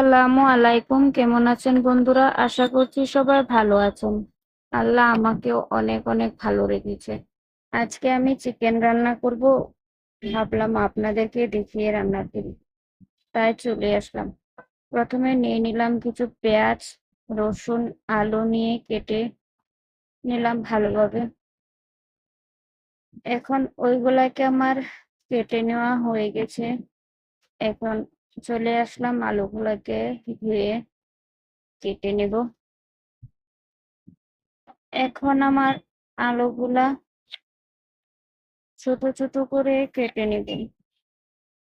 আসসালামু আলাইকুম। কেমন আছেন বন্ধুরা? আশা করছি সবাই ভালো আছেন। আল্লাহ আমাকেও অনেক অনেক ভালো রেখেছে। আজকে আমি চিকেন রান্না করব। ভাবলাম আপনাদেরকে দেখিয়ে রান্না করি। তাই চলে আসলাম। প্রথমে নিয়ে নিলাম কিছু পেঁয়াজ, রসুন, আলু নিয়ে কেটে নিলাম ভালোভাবে। এখন ওইগুলাকে আমার কেটে নেওয়া হয়ে গেছে। এখন চলে আসলাম আলুগুলোকে ধুয়ে কেটে নেব। এখন আমার আলুগুলা ছোট ছোট করে কেটে নেব।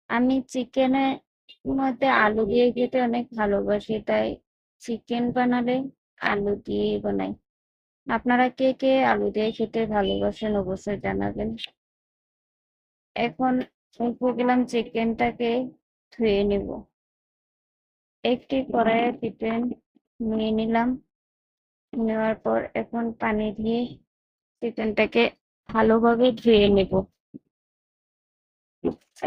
আমি চিকেনে মধ্যে আলু দিয়ে খেতে অনেক ভালোবাসি, তাই চিকেন বানালে আলু দিয়ে বানাই। আপনারা কে কে আলু দিয়ে খেতে ভালোবাসেন অবশ্যই জানাবেন। এখন গেলাম চিকেনটাকে ধুয়ে নিব। একটি কড়াইয়ে চিকেন নিয়ে নিলাম। নেওয়ার পর এখন পানি দিয়ে চিকেনটাকে ভালোভাবে ধুয়ে নেব।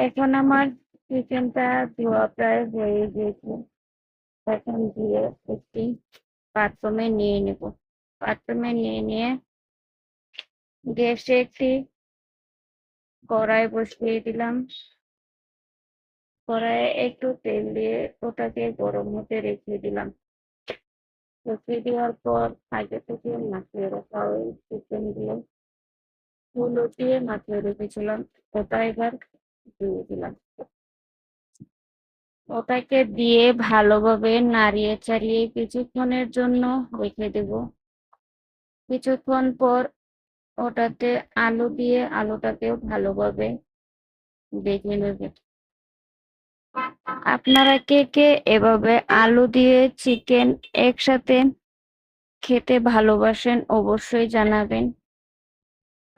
এখন আমার চিকেনটা ধোয়া প্রায় হয়ে গিয়েছে এখন দিয়ে একটি পাত্রমে নিয়ে নেব। পাত্রমে নিয়ে নিয়ে গ্যাসে একটি কড়াই বসিয়ে দিলাম। কড়াইয়ে একটু তেল দিয়ে ওটাকে গরম হতে রেখে দিলাম। রেখে দেওয়ার পর আগে থেকে মাখিয়ে রাখা ওই চিকেন দিয়ে হলুদ দিয়ে মাখিয়ে রেখেছিলাম। ওটা এবার দিয়ে দিলাম। ওটাকে দিয়ে ভালোভাবে নাড়িয়ে চাড়িয়ে কিছুক্ষণের জন্য রেখে দেব। কিছুক্ষণ পর ওটাতে আলু দিয়ে আলুটাকেও ভালোভাবে দেখে নেবে। আপনারা কে কে এভাবে আলু দিয়ে চিকেন একসাথে খেতে ভালোবাসেন অবশ্যই জানাবেন।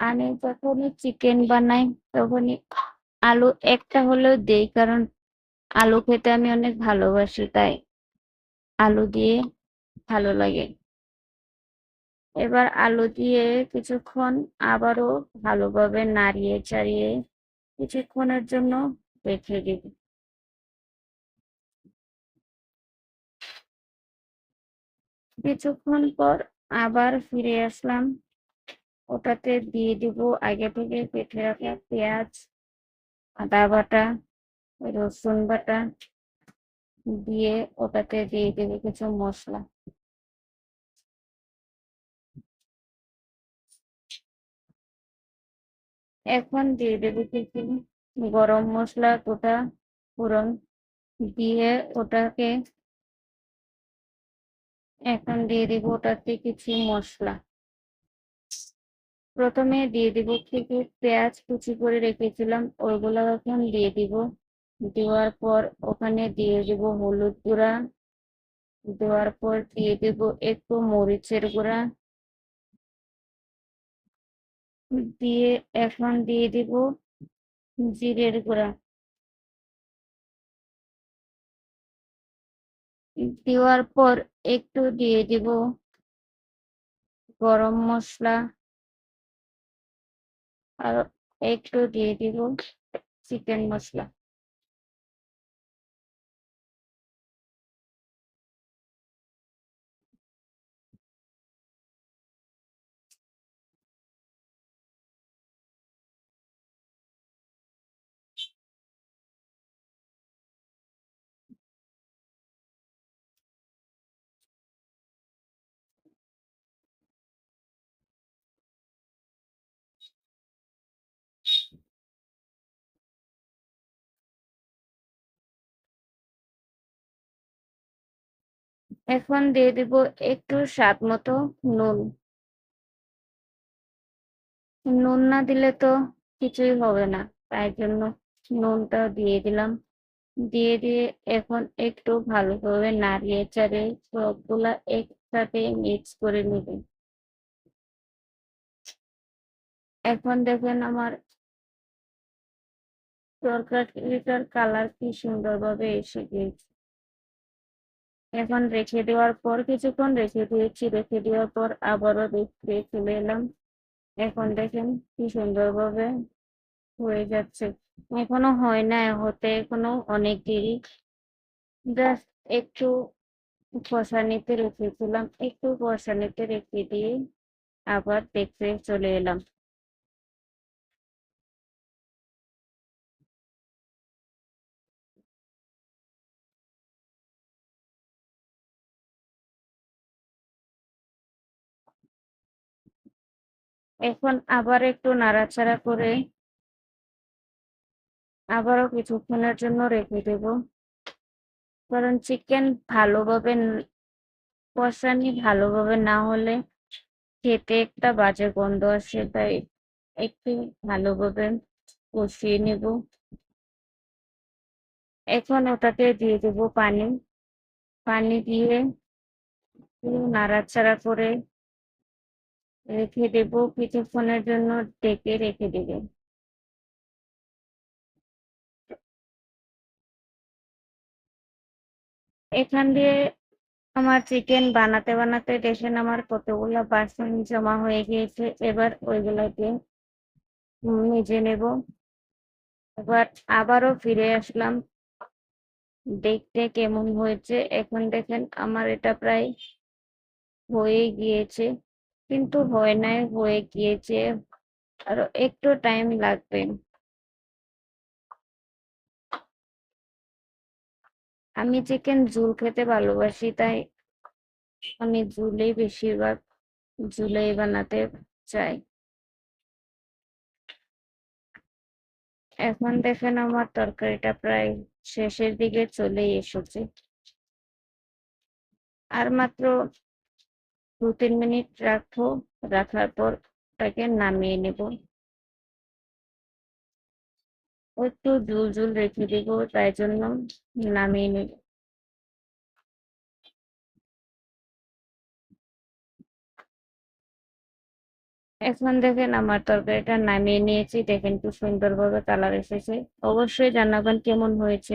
আমি যখনই চিকেন বানাই, তখনই আলু একটা হলেও দেই, কারণ আলু খেতে আমি অনেক ভালোবাসি, তাই আলু দিয়ে ভালো লাগে। এবার আলু দিয়ে কিছুক্ষণ আবারও ভালোভাবে নাড়িয়ে চাড়িয়ে কিছুক্ষণের জন্য রেখে দিব। কিছুক্ষণ পর আবার ফিরে আসলাম। ওটাতে দিয়ে দিব আগে থেকে কেটে রাখা পেঁয়াজ, আদা বাটা, রসুন বাটা দিয়ে ওটাতে দিয়ে দেব কিছু মশলা। এখন দিয়ে দেবো কিছু গরম মশলা, গোটা ফোড়ন দিয়ে ওটাকে এখন দিয়ে দিব ওটাতে কিছু মশলা। প্রথমে দিয়ে দিব কিছু পেঁয়াজ কুচি করে রেখেছিলাম ওইগুলো এখন দিয়ে দিব। দেওয়ার পর ওখানে দিয়ে দিব হলুদ গুঁড়া। দেওয়ার পর দিয়ে দিব একটু মরিচের গুঁড়া। দিয়ে এখন দিয়ে দিব জিরের গুঁড়া। দেওয়ার পর একটু দিয়ে দিব গরম মশলা। আর একটু দিয়ে দিব চিকেন মশলা। এখন দিয়ে দিব একটু স্বাদ মতো নুন। নুন না দিলে তো কিছুই হবে না, তাই জন্য নুনটা দিয়ে দিলাম। দিয়ে দিয়ে এখন একটু ভালোভাবে নাড়িয়ে চাড়িয়ে সবগুলা একসাথে মিক্স করে নেবেন এখন দেখেন আমার তরকারিটার কালার কি সুন্দরভাবে এসে গিয়েছে। এখন রেখে দেওয়ার পর কিছুক্ষণ রেখে দিয়েছি, রেখে দেওয়ার পর আবারও দেখতে চলে এলাম এখন দেখেন কি সুন্দরভাবে হয়ে যাচ্ছে এখনও হয় না, হতে এখনও অনেক দেরি জাস্ট একটু কষানিতে রেখেছিলাম। একটু কষা নিতে রেখে দিয়ে আবার দেখতে চলে এলাম। এখন আবার একটু নাড়াচাড়া করে আবারও কিছুক্ষণের জন্য রেখে দেব। কারণ চিকেন ভালোভাবে কষানি ভালোভাবে না হলে খেতে একটা বাজে গন্ধ আসে, তাই একটু ভালোভাবে কষিয়ে নেব এখন ওটাতে দিয়ে দেব পানি পানি দিয়ে নাড়াচাড়া করে রেখে দেব, কিছুক্ষণের জন্য ডেকে রেখে দেবে। এখান দিয়ে আমার চিকেন বানাতে বানাতে দেখেন আমার কতগুলো বাসন জমা হয়ে গিয়েছে, এবার ওইগুলোকে মেজে নেব। এবার আবারও ফিরে আসলাম। দেখতে কেমন হয়েছে? এখন দেখেন আমার এটা প্রায় হয়ে গিয়েছে। কিন্তু হয় নাই, হয়ে গিয়েছে। আরও একটু টাইম লাগবে। আমি চিকেন ঝুল খেতে ভালোবাসি, তাই আমি ঝুলেই বেশিরভাগ ঝুলেই বানাতে চাই। এখন দেখেন আমার তরকারিটা প্রায় শেষের দিকে চলে এসেছে। আর মাত্র দু তিন মিনিট রাখব, রাখার পর ওটাকে নামিয়ে নেব। একটু জুল জুল রেখে দেব, তাই জন্য নামিয়ে নেব। এখন দেখেন আমার তরকারিটা নামিয়ে নিয়েছি, দেখেন কি সুন্দরভাবে কালার এসেছে। অবশ্যই জানাবেন কেমন হয়েছে।